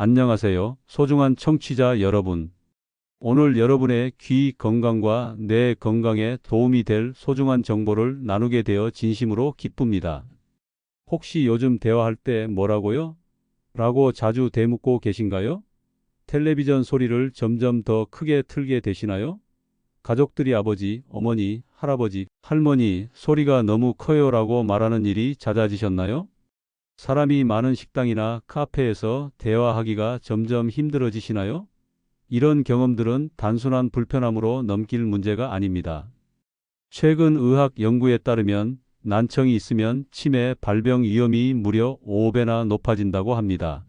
안녕하세요. 소중한 청취자 여러분. 오늘 여러분의 귀 건강과 뇌 건강에 도움이 될 소중한 정보를 나누게 되어 진심으로 기쁩니다. 혹시 요즘 대화할 때 뭐라고요? 라고 자주 대묻고 계신가요? 텔레비전 소리를 점점 더 크게 틀게 되시나요? 가족들이 아버지, 어머니, 할아버지, 할머니 소리가 너무 커요라고 말하는 일이 잦아지셨나요? 사람이 많은 식당이나 카페에서 대화하기가 점점 힘들어지시나요? 이런 경험들은 단순한 불편함으로 넘길 문제가 아닙니다. 최근 의학 연구에 따르면 난청이 있으면 치매 발병 위험이 무려 5배나 높아진다고 합니다.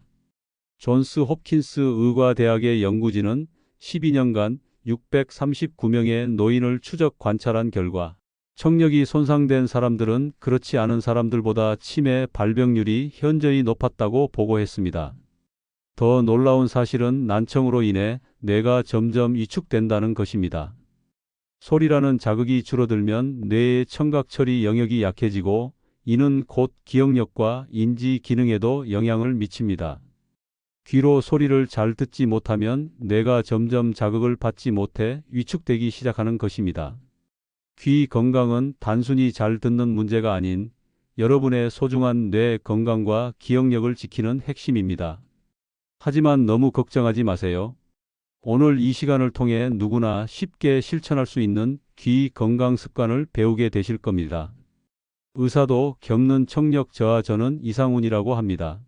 존스 홉킨스 의과대학의 연구진은 12년간 639명의 노인을 추적 관찰한 결과 청력이 손상된 사람들은 그렇지 않은 사람들보다 치매 발병률이 현저히 높았다고 보고했습니다. 더 놀라운 사실은 난청으로 인해 뇌가 점점 위축된다는 것입니다. 소리라는 자극이 줄어들면 뇌의 청각 처리 영역이 약해지고 이는 곧 기억력과 인지 기능에도 영향을 미칩니다. 귀로 소리를 잘 듣지 못하면 뇌가 점점 자극을 받지 못해 위축되기 시작하는 것입니다. 귀 건강은 단순히 잘 듣는 문제가 아닌 여러분의 소중한 뇌 건강과 기억력을 지키는 핵심입니다. 하지만 너무 걱정하지 마세요. 오늘 이 시간을 통해 누구나 쉽게 실천할 수 있는 귀 건강 습관을 배우게 되실 겁니다. 의사도 겪는 청력 저하 저는 이상훈이라고 합니다.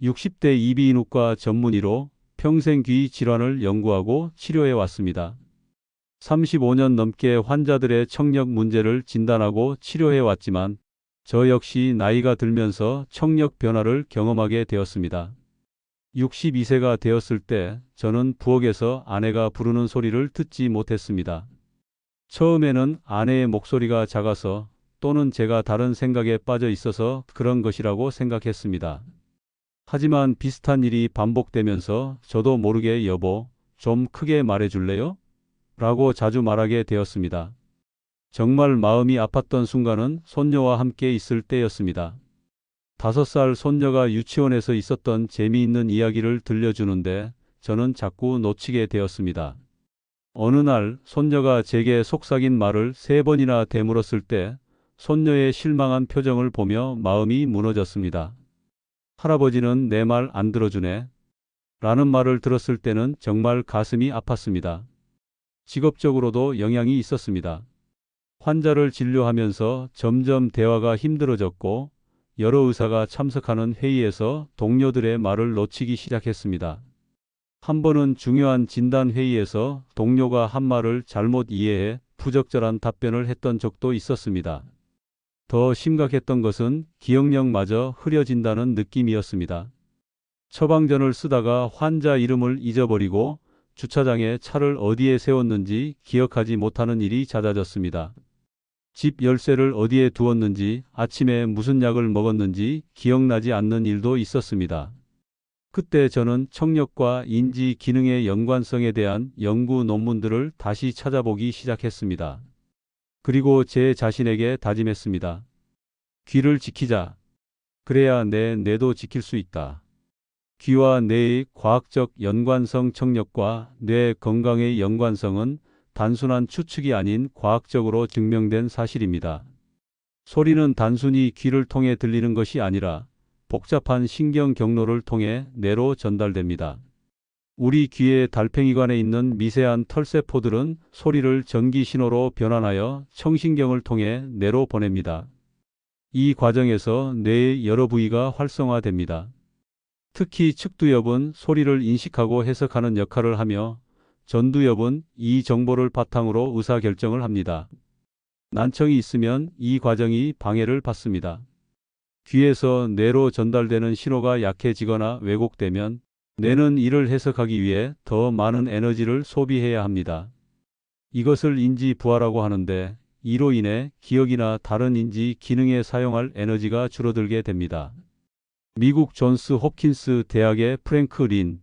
60대 이비인후과 전문의로 평생 귀 질환을 연구하고 치료해 왔습니다. 35년 넘게 환자들의 청력 문제를 진단하고 치료해 왔지만 저 역시 나이가 들면서 청력 변화를 경험하게 되었습니다. 62세가 되었을 때 저는 부엌에서 아내가 부르는 소리를 듣지 못했습니다. 처음에는 아내의 목소리가 작아서 또는 제가 다른 생각에 빠져 있어서 그런 것이라고 생각했습니다. 하지만 비슷한 일이 반복되면서 저도 모르게 여보, 좀 크게 말해 줄래요? 라고 자주 말하게 되었습니다. 정말 마음이 아팠던 순간은 손녀와 함께 있을 때였습니다. 다섯 살 손녀가 유치원에서 있었던 재미있는 이야기를 들려주는데 저는 자꾸 놓치게 되었습니다. 어느 날 손녀가 제게 속삭인 말을 세 번이나 되물었을 때 손녀의 실망한 표정을 보며 마음이 무너졌습니다. 할아버지는 내 말 안 들어주네. 라는 말을 들었을 때는 정말 가슴이 아팠습니다. 직업적으로도 영향이 있었습니다. 환자를 진료하면서 점점 대화가 힘들어졌고 여러 의사가 참석하는 회의에서 동료들의 말을 놓치기 시작했습니다. 한 번은 중요한 진단 회의에서 동료가 한 말을 잘못 이해해 부적절한 답변을 했던 적도 있었습니다. 더 심각했던 것은 기억력마저 흐려진다는 느낌이었습니다. 처방전을 쓰다가 환자 이름을 잊어버리고 주차장에 차를 어디에 세웠는지 기억하지 못하는 일이 잦아졌습니다. 집 열쇠를 어디에 두었는지, 아침에 무슨 약을 먹었는지 기억나지 않는 일도 있었습니다. 그때 저는 청력과 인지 기능의 연관성에 대한 연구 논문들을 다시 찾아보기 시작했습니다. 그리고 제 자신에게 다짐했습니다. 귀를 지키자. 그래야 내 뇌도 지킬 수 있다. 귀와 뇌의 과학적 연관성 청력과 뇌 건강의 연관성은 단순한 추측이 아닌 과학적으로 증명된 사실입니다. 소리는 단순히 귀를 통해 들리는 것이 아니라 복잡한 신경 경로를 통해 뇌로 전달됩니다. 우리 귀의 달팽이관에 있는 미세한 털세포들은 소리를 전기 신호로 변환하여 청신경을 통해 뇌로 보냅니다. 이 과정에서 뇌의 여러 부위가 활성화됩니다. 특히 측두엽은 소리를 인식하고 해석하는 역할을 하며 전두엽은 이 정보를 바탕으로 의사결정을 합니다. 난청이 있으면 이 과정이 방해를 받습니다. 귀에서 뇌로 전달되는 신호가 약해지거나 왜곡되면 뇌는 이를 해석하기 위해 더 많은 에너지를 소비해야 합니다. 이것을 인지 부하라고 하는데 이로 인해 기억이나 다른 인지 기능에 사용할 에너지가 줄어들게 됩니다. 미국 존스 홉킨스 대학의 프랭크 린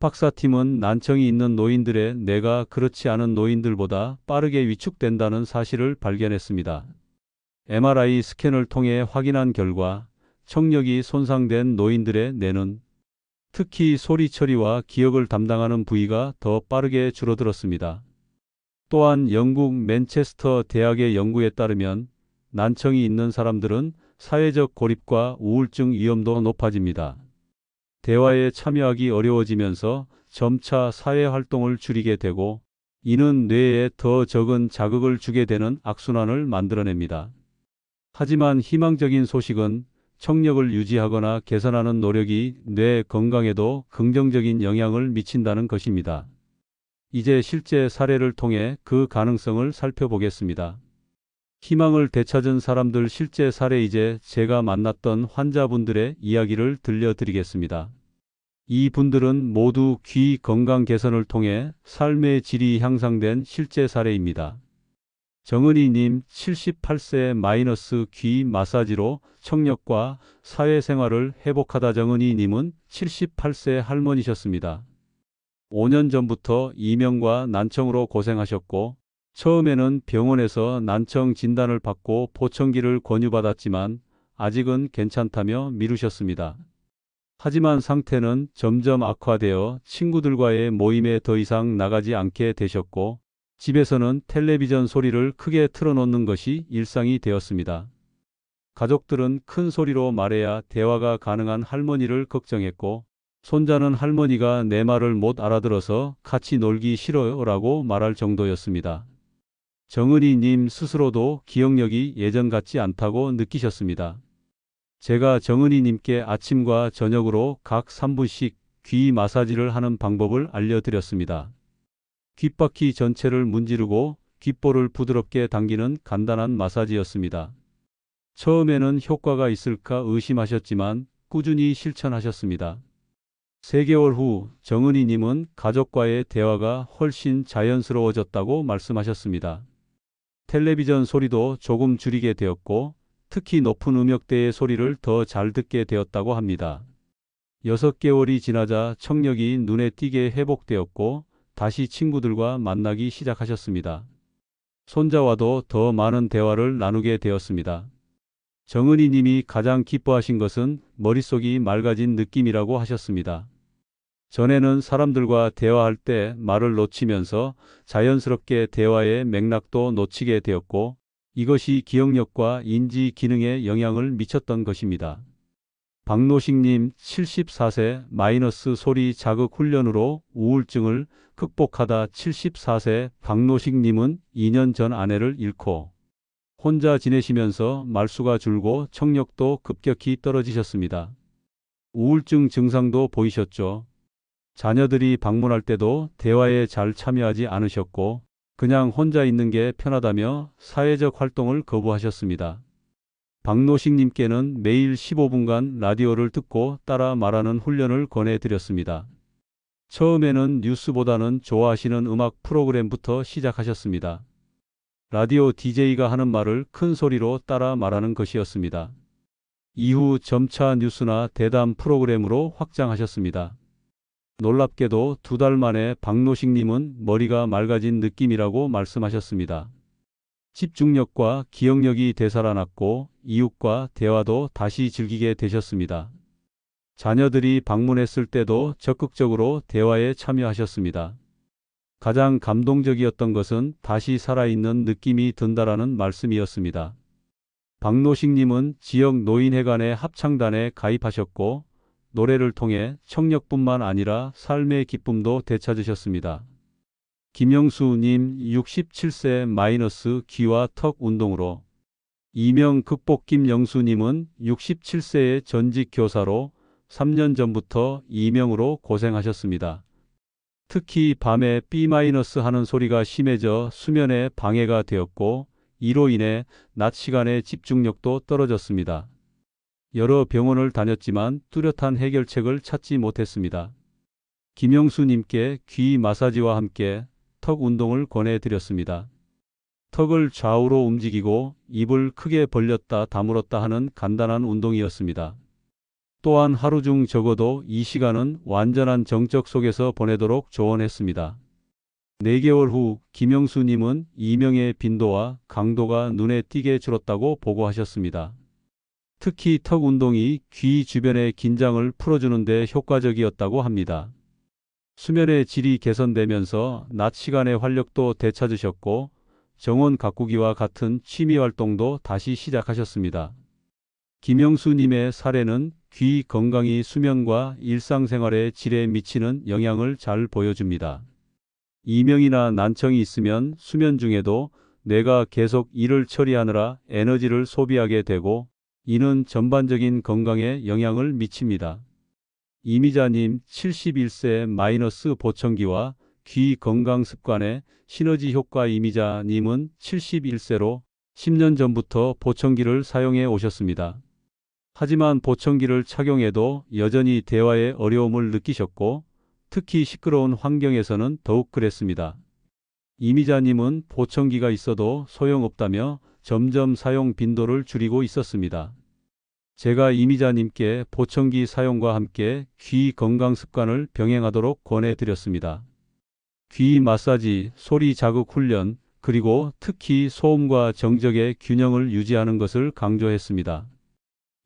박사팀은 난청이 있는 노인들의 뇌가 그렇지 않은 노인들보다 빠르게 위축된다는 사실을 발견했습니다. MRI 스캔을 통해 확인한 결과 청력이 손상된 노인들의 뇌는 특히 소리 처리와 기억을 담당하는 부위가 더 빠르게 줄어들었습니다. 또한 영국 맨체스터 대학의 연구에 따르면 난청이 있는 사람들은 사회적 고립과 우울증 위험도 높아집니다. 대화에 참여하기 어려워지면서 점차 사회 활동을 줄이게 되고 이는 뇌에 더 적은 자극을 주게 되는 악순환을 만들어냅니다. 하지만 희망적인 소식은 청력을 유지하거나 개선하는 노력이 뇌 건강에도 긍정적인 영향을 미친다는 것입니다. 이제 실제 사례를 통해 그 가능성을 살펴보겠습니다. 희망을 되찾은 사람들 실제 사례 이제 제가 만났던 환자분들의 이야기를 들려드리겠습니다. 이 분들은 모두 귀 건강 개선을 통해 삶의 질이 향상된 실제 사례입니다. 정은희님 78세 마이너스 귀 마사지로 청력과 사회생활을 회복하다 정은희님은 78세 할머니셨습니다. 5년 전부터 이명과 난청으로 고생하셨고 처음에는 병원에서 난청 진단을 받고 보청기를 권유받았지만 아직은 괜찮다며 미루셨습니다. 하지만 상태는 점점 악화되어 친구들과의 모임에 더 이상 나가지 않게 되셨고 집에서는 텔레비전 소리를 크게 틀어놓는 것이 일상이 되었습니다. 가족들은 큰 소리로 말해야 대화가 가능한 할머니를 걱정했고 손자는 할머니가 내 말을 못 알아들어서 같이 놀기 싫어요라고 말할 정도였습니다. 정은희님 스스로도 기억력이 예전 같지 않다고 느끼셨습니다. 제가 정은희님께 아침과 저녁으로 각 3분씩 귀 마사지를 하는 방법을 알려드렸습니다. 귓바퀴 전체를 문지르고 귓볼을 부드럽게 당기는 간단한 마사지였습니다. 처음에는 효과가 있을까 의심하셨지만 꾸준히 실천하셨습니다. 3개월 후 정은희님은 가족과의 대화가 훨씬 자연스러워졌다고 말씀하셨습니다. 텔레비전 소리도 조금 줄이게 되었고 특히 높은 음역대의 소리를 더 잘 듣게 되었다고 합니다. 6개월이 지나자 청력이 눈에 띄게 회복되었고 다시 친구들과 만나기 시작하셨습니다. 손자와도 더 많은 대화를 나누게 되었습니다. 정은희 님이 가장 기뻐하신 것은 머릿속이 맑아진 느낌이라고 하셨습니다. 전에는 사람들과 대화할 때 말을 놓치면서 자연스럽게 대화의 맥락도 놓치게 되었고 이것이 기억력과 인지 기능에 영향을 미쳤던 것입니다. 박노식님 74세 마이너스 소리 자극 훈련으로 우울증을 극복하다 74세 박노식님은 2년 전 아내를 잃고 혼자 지내시면서 말수가 줄고 청력도 급격히 떨어지셨습니다. 우울증 증상도 보이셨죠. 자녀들이 방문할 때도 대화에 잘 참여하지 않으셨고 그냥 혼자 있는 게 편하다며 사회적 활동을 거부하셨습니다. 박노식님께는 매일 15분간 라디오를 듣고 따라 말하는 훈련을 권해드렸습니다. 처음에는 뉴스보다는 좋아하시는 음악 프로그램부터 시작하셨습니다. 라디오 DJ가 하는 말을 큰 소리로 따라 말하는 것이었습니다. 이후 점차 뉴스나 대담 프로그램으로 확장하셨습니다. 놀랍게도 두 달 만에 박노식님은 머리가 맑아진 느낌이라고 말씀하셨습니다. 집중력과 기억력이 되살아났고 이웃과 대화도 다시 즐기게 되셨습니다. 자녀들이 방문했을 때도 적극적으로 대화에 참여하셨습니다. 가장 감동적이었던 것은 다시 살아있는 느낌이 든다라는 말씀이었습니다. 박노식님은 지역 노인회관의 합창단에 가입하셨고 노래를 통해 청력뿐만 아니라 삶의 기쁨도 되찾으셨습니다. 김영수님 67세 마이너스 귀와 턱 운동으로 이명 극복 김영수님은 67세의 전직 교사로 3년 전부터 이명으로 고생하셨습니다. 특히 밤에 B- 하는 소리가 심해져 수면에 방해가 되었고 이로 인해 낮 시간에 집중력도 떨어졌습니다. 여러 병원을 다녔지만 뚜렷한 해결책을 찾지 못했습니다. 김영수님께 귀 마사지와 함께 턱 운동을 권해드렸습니다. 턱을 좌우로 움직이고 입을 크게 벌렸다 다물었다 하는 간단한 운동이었습니다. 또한 하루 중 적어도 이 시간은 완전한 정적 속에서 보내도록 조언했습니다. 4개월 후 김영수님은 이명의 빈도와 강도가 눈에 띄게 줄었다고 보고하셨습니다. 특히 턱 운동이 귀 주변의 긴장을 풀어주는 데 효과적이었다고 합니다. 수면의 질이 개선되면서 낮 시간의 활력도 되찾으셨고 정원 가꾸기와 같은 취미 활동도 다시 시작하셨습니다. 김영수님의 사례는 귀 건강이 수면과 일상생활의 질에 미치는 영향을 잘 보여줍니다. 이명이나 난청이 있으면 수면 중에도 뇌가 계속 일을 처리하느라 에너지를 소비하게 되고 이는 전반적인 건강에 영향을 미칩니다. 이미자님 71세 마이너스 보청기와 귀 건강 습관의 시너지 효과 이미자님은 71세로 10년 전부터 보청기를 사용해 오셨습니다. 하지만 보청기를 착용해도 여전히 대화에 어려움을 느끼셨고 특히 시끄러운 환경에서는 더욱 그랬습니다. 이미자님은 보청기가 있어도 소용없다며 점점 사용 빈도를 줄이고 있었습니다. 제가 이미자님께 보청기 사용과 함께 귀 건강 습관을 병행하도록 권해드렸습니다. 귀 마사지, 소리 자극 훈련, 그리고 특히 소음과 정적의 균형을 유지하는 것을 강조했습니다.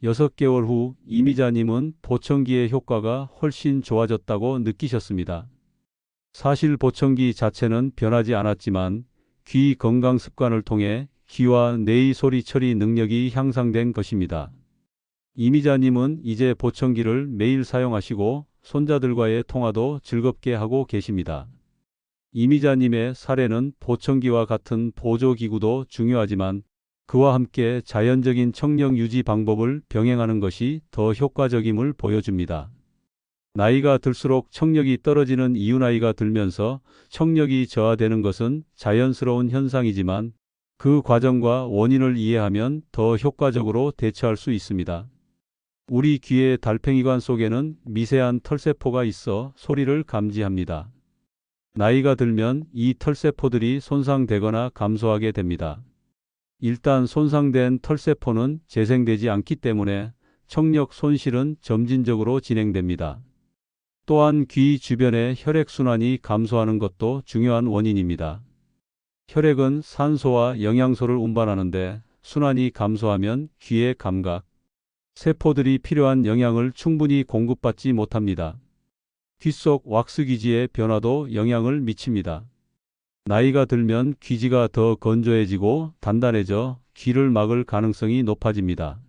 6개월 후 이미자님은 보청기의 효과가 훨씬 좋아졌다고 느끼셨습니다. 사실 보청기 자체는 변하지 않았지만 귀 건강 습관을 통해 귀와 뇌의 소리 처리 능력이 향상된 것입니다. 이미자님은 이제 보청기를 매일 사용하시고 손자들과의 통화도 즐겁게 하고 계십니다. 이미자님의 사례는 보청기와 같은 보조기구도 중요하지만 그와 함께 자연적인 청력 유지 방법을 병행하는 것이 더 효과적임을 보여줍니다. 나이가 들수록 청력이 떨어지는 이유 나이가 들면서 청력이 저하되는 것은 자연스러운 현상이지만 그 과정과 원인을 이해하면 더 효과적으로 대처할 수 있습니다. 우리 귀의 달팽이관 속에는 미세한 털세포가 있어 소리를 감지합니다. 나이가 들면 이 털세포들이 손상되거나 감소하게 됩니다. 일단 손상된 털세포는 재생되지 않기 때문에 청력 손실은 점진적으로 진행됩니다. 또한 귀 주변의 혈액순환이 감소하는 것도 중요한 원인입니다. 혈액은 산소와 영양소를 운반하는데 순환이 감소하면 귀의 감각, 세포들이 필요한 영양을 충분히 공급받지 못합니다. 귓속 왁스 기지의 변화도 영향을 미칩니다. 나이가 들면 귀지가 더 건조해지고 단단해져 귀를 막을 가능성이 높아집니다.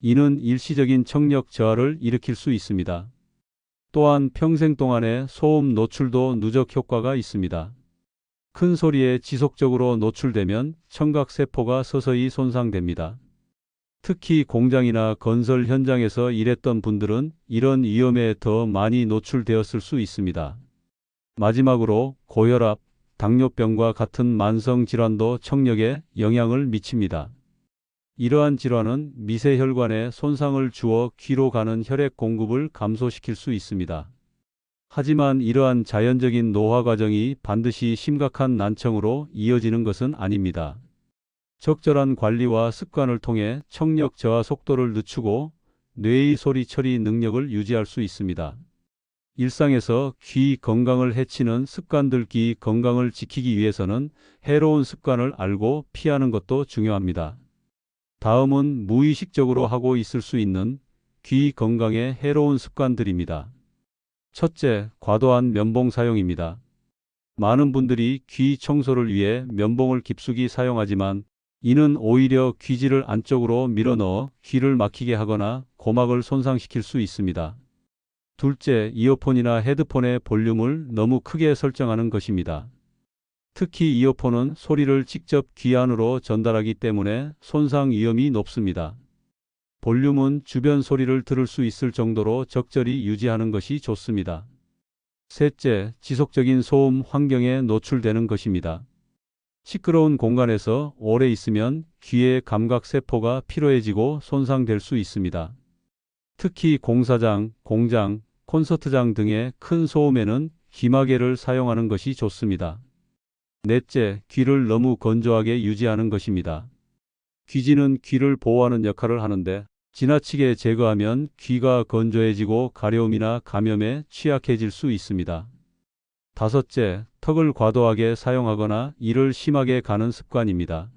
이는 일시적인 청력 저하를 일으킬 수 있습니다. 또한 평생 동안의 소음 노출도 누적 효과가 있습니다. 큰 소리에 지속적으로 노출되면 청각세포가 서서히 손상됩니다. 특히 공장이나 건설 현장에서 일했던 분들은 이런 위험에 더 많이 노출되었을 수 있습니다. 마지막으로 고혈압, 당뇨병과 같은 만성 질환도 청력에 영향을 미칩니다. 이러한 질환은 미세혈관에 손상을 주어 귀로 가는 혈액 공급을 감소시킬 수 있습니다. 하지만 이러한 자연적인 노화 과정이 반드시 심각한 난청으로 이어지는 것은 아닙니다. 적절한 관리와 습관을 통해 청력 저하 속도를 늦추고 뇌의 소리 처리 능력을 유지할 수 있습니다. 일상에서 귀 건강을 해치는 습관들 귀 건강을 지키기 위해서는 해로운 습관을 알고 피하는 것도 중요합니다. 다음은 무의식적으로 하고 있을 수 있는 귀 건강에 해로운 습관들입니다. 첫째, 과도한 면봉 사용입니다. 많은 분들이 귀 청소를 위해 면봉을 깊숙이 사용하지만 이는 오히려 귀지를 안쪽으로 밀어넣어 귀를 막히게 하거나 고막을 손상시킬 수 있습니다. 둘째, 이어폰이나 헤드폰의 볼륨을 너무 크게 설정하는 것입니다. 특히 이어폰은 소리를 직접 귀 안으로 전달하기 때문에 손상 위험이 높습니다. 볼륨은 주변 소리를 들을 수 있을 정도로 적절히 유지하는 것이 좋습니다. 셋째, 지속적인 소음 환경에 노출되는 것입니다. 시끄러운 공간에서 오래 있으면 귀의 감각 세포가 피로해지고 손상될 수 있습니다. 특히 공사장, 공장, 콘서트장 등의 큰 소음에는 귀마개를 사용하는 것이 좋습니다. 넷째, 귀를 너무 건조하게 유지하는 것입니다. 귀지는 귀를 보호하는 역할을 하는데 지나치게 제거하면 귀가 건조해지고 가려움이나 감염에 취약해질 수 있습니다. 다섯째, 턱을 과도하게 사용하거나 이를 심하게 가는 습관입니다.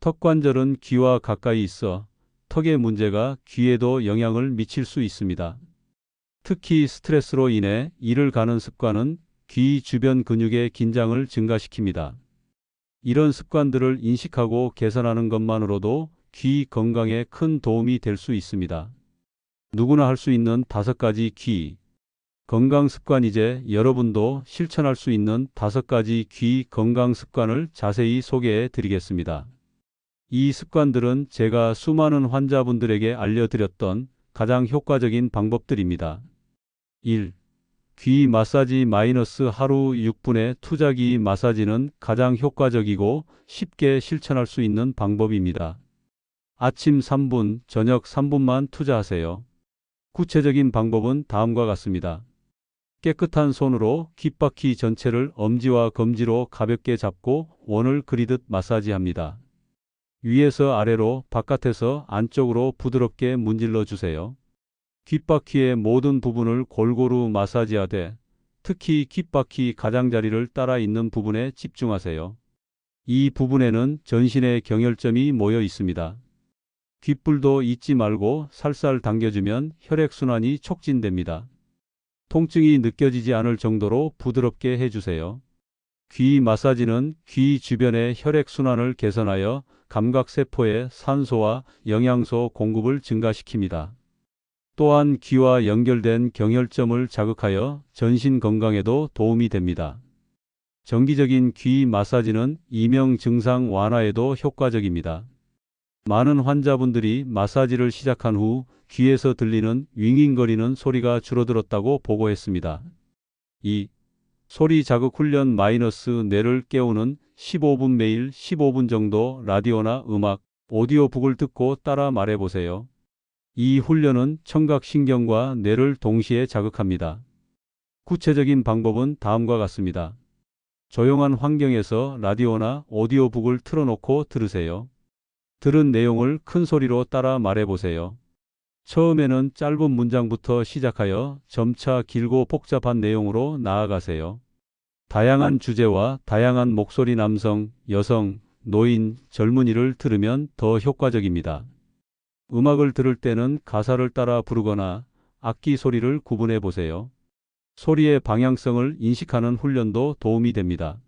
턱 관절은 귀와 가까이 있어 턱의 문제가 귀에도 영향을 미칠 수 있습니다. 특히 스트레스로 인해 이를 가는 습관은 귀 주변 근육의 긴장을 증가시킵니다. 이런 습관들을 인식하고 개선하는 것만으로도 귀 건강에 큰 도움이 될 수 있습니다. 누구나 할 수 있는 다섯 가지 귀 건강 습관 이제 여러분도 실천할 수 있는 다섯 가지 귀 건강 습관을 자세히 소개해 드리겠습니다. 이 습관들은 제가 수많은 환자분들에게 알려드렸던 가장 효과적인 방법들입니다. 1. 귀 마사지 마이너스 하루 6분의 투자기 마사지는 가장 효과적이고 쉽게 실천할 수 있는 방법입니다. 아침 3분, 저녁 3분만 투자하세요. 구체적인 방법은 다음과 같습니다. 깨끗한 손으로 귓바퀴 전체를 엄지와 검지로 가볍게 잡고 원을 그리듯 마사지합니다. 위에서 아래로 바깥에서 안쪽으로 부드럽게 문질러 주세요. 귓바퀴의 모든 부분을 골고루 마사지하되 특히 귓바퀴 가장자리를 따라 있는 부분에 집중하세요. 이 부분에는 전신의 경혈점이 모여 있습니다. 귓불도 잊지 말고 살살 당겨주면 혈액순환이 촉진됩니다. 통증이 느껴지지 않을 정도로 부드럽게 해주세요. 귀 마사지는 귀 주변의 혈액순환을 개선하여 감각세포에 산소와 영양소 공급을 증가시킵니다. 또한 귀와 연결된 경혈점을 자극하여 전신 건강에도 도움이 됩니다. 정기적인 귀 마사지는 이명 증상 완화에도 효과적입니다. 많은 환자분들이 마사지를 시작한 후 귀에서 들리는 윙윙거리는 소리가 줄어들었다고 보고했습니다. 2. 소리 자극 훈련 마이너스 뇌를 깨우는 15분 매일 15분 정도 라디오나 음악, 오디오북을 듣고 따라 말해보세요. 이 훈련은 청각신경과 뇌를 동시에 자극합니다. 구체적인 방법은 다음과 같습니다. 조용한 환경에서 라디오나 오디오북을 틀어놓고 들으세요. 들은 내용을 큰 소리로 따라 말해보세요. 처음에는 짧은 문장부터 시작하여 점차 길고 복잡한 내용으로 나아가세요. 다양한 주제와 다양한 목소리 남성, 여성, 노인, 젊은이를 들으면 더 효과적입니다. 음악을 들을 때는 가사를 따라 부르거나 악기 소리를 구분해 보세요. 소리의 방향성을 인식하는 훈련도 도움이 됩니다.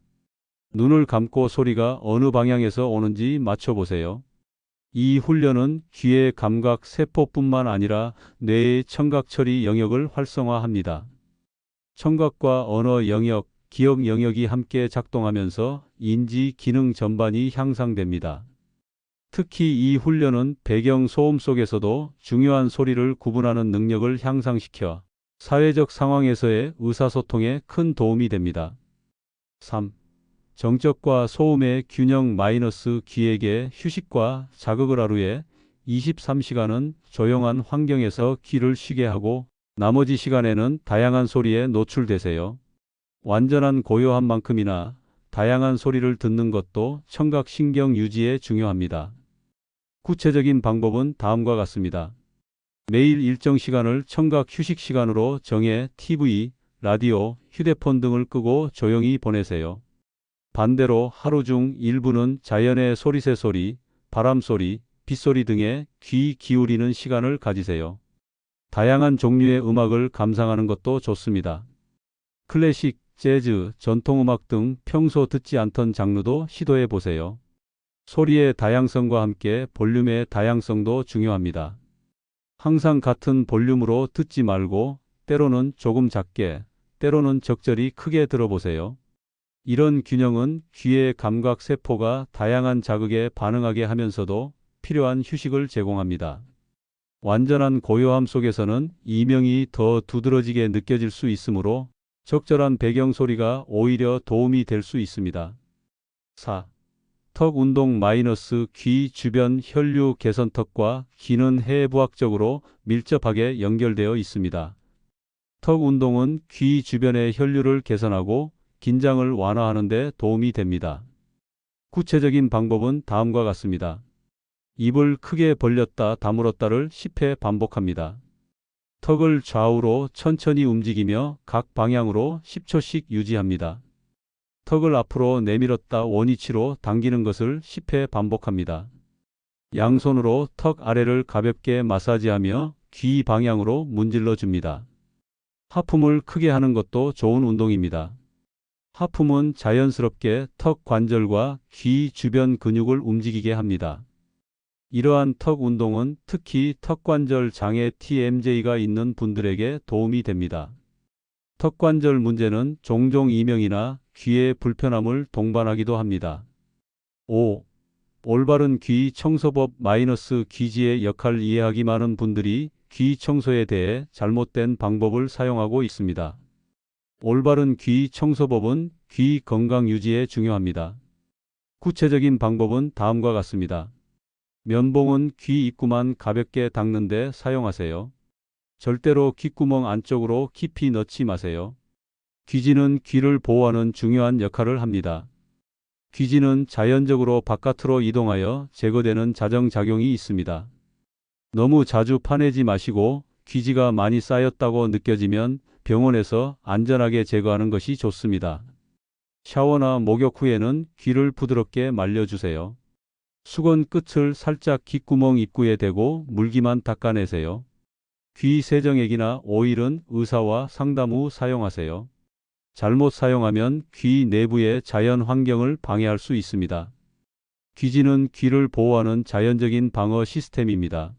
눈을 감고 소리가 어느 방향에서 오는지 맞춰보세요. 이 훈련은 귀의 감각 세포뿐만 아니라 뇌의 청각 처리 영역을 활성화합니다. 청각과 언어 영역, 기억 영역이 함께 작동하면서 인지 기능 전반이 향상됩니다. 특히 이 훈련은 배경 소음 속에서도 중요한 소리를 구분하는 능력을 향상시켜 사회적 상황에서의 의사소통에 큰 도움이 됩니다. 3. 정적과 소음의 균형 마이너스 귀에게 휴식과 자극을 하루에 23시간은 조용한 환경에서 귀를 쉬게 하고 나머지 시간에는 다양한 소리에 노출되세요. 완전한 고요한 만큼이나 다양한 소리를 듣는 것도 청각신경 유지에 중요합니다. 구체적인 방법은 다음과 같습니다. 매일 일정 시간을 청각 휴식 시간으로 정해 TV, 라디오, 휴대폰 등을 끄고 조용히 보내세요. 반대로 하루 중 일부는 자연의 소리새 소리, 바람 소리, 빗소리 등에 귀 기울이는 시간을 가지세요. 다양한 종류의 음악을 감상하는 것도 좋습니다. 클래식, 재즈, 전통음악 등 평소 듣지 않던 장르도 시도해 보세요. 소리의 다양성과 함께 볼륨의 다양성도 중요합니다. 항상 같은 볼륨으로 듣지 말고 때로는 조금 작게, 때로는 적절히 크게 들어보세요. 이런 균형은 귀의 감각 세포가 다양한 자극에 반응하게 하면서도 필요한 휴식을 제공합니다. 완전한 고요함 속에서는 이명이 더 두드러지게 느껴질 수 있으므로 적절한 배경 소리가 오히려 도움이 될 수 있습니다. 4. 턱 운동 마이너스 귀 주변 혈류 개선 턱과 귀는 해부학적으로 밀접하게 연결되어 있습니다. 턱 운동은 귀 주변의 혈류를 개선하고 긴장을 완화하는 데 도움이 됩니다. 구체적인 방법은 다음과 같습니다. 입을 크게 벌렸다 다물었다를 10회 반복합니다. 턱을 좌우로 천천히 움직이며 각 방향으로 10초씩 유지합니다. 턱을 앞으로 내밀었다 원위치로 당기는 것을 10회 반복합니다. 양손으로 턱 아래를 가볍게 마사지하며 귀 방향으로 문질러 줍니다. 하품을 크게 하는 것도 좋은 운동입니다. 하품은 자연스럽게 턱 관절과 귀 주변 근육을 움직이게 합니다. 이러한 턱 운동은 특히 턱관절 장애 TMJ가 있는 분들에게 도움이 됩니다. 턱관절 문제는 종종 이명이나 귀의 불편함을 동반하기도 합니다. 5. 올바른 귀 청소법 마이너스 귀지의 역할 이해하기 많은 분들이 귀 청소에 대해 잘못된 방법을 사용하고 있습니다. 올바른 귀 청소법은 귀 건강 유지에 중요합니다. 구체적인 방법은 다음과 같습니다. 면봉은 귀 입구만 가볍게 닦는데 사용하세요. 절대로 귓구멍 안쪽으로 깊이 넣지 마세요. 귀지는 귀를 보호하는 중요한 역할을 합니다. 귀지는 자연적으로 바깥으로 이동하여 제거되는 자정작용이 있습니다. 너무 자주 파내지 마시고 귀지가 많이 쌓였다고 느껴지면 병원에서 안전하게 제거하는 것이 좋습니다. 샤워나 목욕 후에는 귀를 부드럽게 말려주세요. 수건 끝을 살짝 귓구멍 입구에 대고 물기만 닦아내세요. 귀 세정액이나 오일은 의사와 상담 후 사용하세요. 잘못 사용하면 귀 내부의 자연 환경을 방해할 수 있습니다. 귀지는 귀를 보호하는 자연적인 방어 시스템입니다.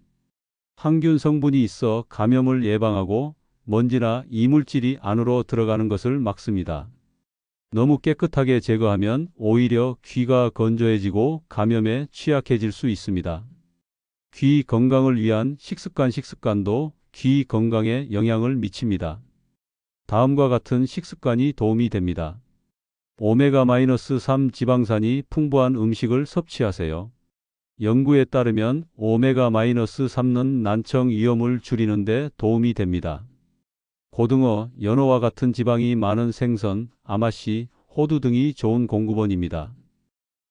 항균 성분이 있어 감염을 예방하고 먼지나 이물질이 안으로 들어가는 것을 막습니다. 너무 깨끗하게 제거하면 오히려 귀가 건조해지고 감염에 취약해질 수 있습니다. 귀 건강을 위한 식습관 식습관도 귀 건강에 영향을 미칩니다. 다음과 같은 식습관이 도움이 됩니다. 오메가-3 지방산이 풍부한 음식을 섭취하세요. 연구에 따르면 오메가-3는 난청 위험을 줄이는 데 도움이 됩니다. 고등어, 연어와 같은 지방이 많은 생선, 아마씨, 호두 등이 좋은 공급원입니다.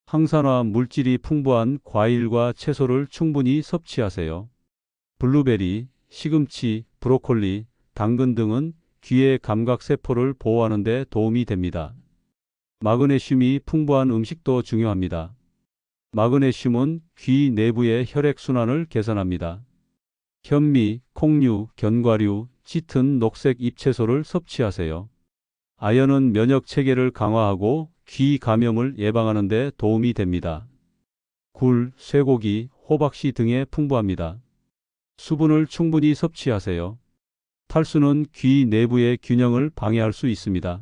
항산화 물질이 풍부한 과일과 채소를 충분히 섭취하세요. 블루베리, 시금치, 브로콜리, 당근 등은 귀의 감각세포를 보호하는 데 도움이 됩니다. 마그네슘이 풍부한 음식도 중요합니다. 마그네슘은 귀 내부의 혈액순환을 개선합니다. 현미, 콩류, 견과류, 짙은 녹색 잎채소를 섭취하세요. 아연은 면역 체계를 강화하고 귀 감염을 예방하는 데 도움이 됩니다. 굴, 쇠고기, 호박씨 등에 풍부합니다. 수분을 충분히 섭취하세요. 탈수는 귀 내부의 균형을 방해할 수 있습니다.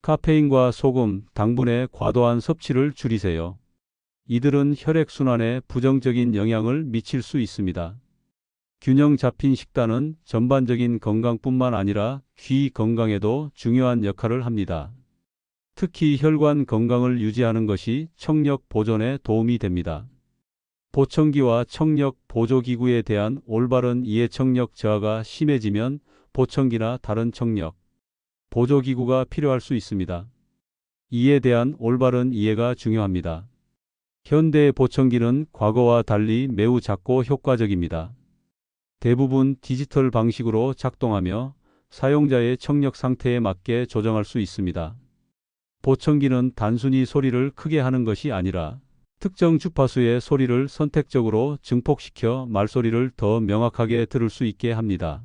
카페인과 소금, 당분의 과도한 섭취를 줄이세요. 이들은 혈액순환에 부정적인 영향을 미칠 수 있습니다. 균형 잡힌 식단은 전반적인 건강뿐만 아니라 귀 건강에도 중요한 역할을 합니다. 특히 혈관 건강을 유지하는 것이 청력 보존에 도움이 됩니다. 보청기와 청력 보조기구에 대한 올바른 이해 청력 저하가 심해지면 보청기나 다른 청력 보조기구가 필요할 수 있습니다. 이에 대한 올바른 이해가 중요합니다. 현대의 보청기는 과거와 달리 매우 작고 효과적입니다. 대부분 디지털 방식으로 작동하며 사용자의 청력 상태에 맞게 조정할 수 있습니다. 보청기는 단순히 소리를 크게 하는 것이 아니라 특정 주파수의 소리를 선택적으로 증폭시켜 말소리를 더 명확하게 들을 수 있게 합니다.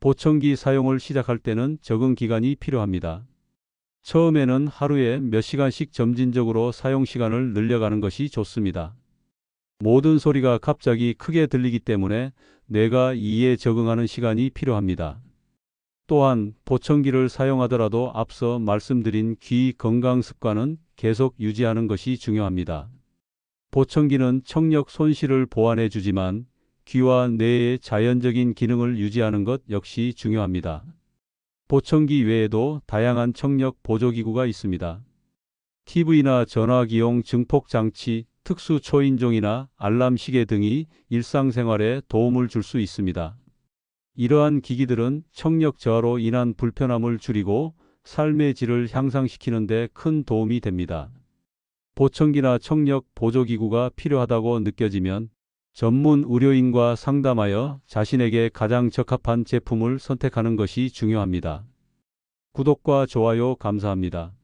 보청기 사용을 시작할 때는 적응 기간이 필요합니다. 처음에는 하루에 몇 시간씩 점진적으로 사용 시간을 늘려가는 것이 좋습니다. 모든 소리가 갑자기 크게 들리기 때문에 뇌가 이에 적응하는 시간이 필요합니다. 또한 보청기를 사용하더라도 앞서 말씀드린 귀 건강 습관은 계속 유지하는 것이 중요합니다. 보청기는 청력 손실을 보완해 주지만 귀와 뇌의 자연적인 기능을 유지하는 것 역시 중요합니다. 보청기 외에도 다양한 청력 보조기구가 있습니다. TV나 전화기용 증폭장치, 특수 초인종이나 알람 시계 등이 일상생활에 도움을 줄 수 있습니다. 이러한 기기들은 청력 저하로 인한 불편함을 줄이고 삶의 질을 향상시키는 데 큰 도움이 됩니다. 보청기나 청력 보조기구가 필요하다고 느껴지면 전문 의료인과 상담하여 자신에게 가장 적합한 제품을 선택하는 것이 중요합니다. 구독과 좋아요 감사합니다.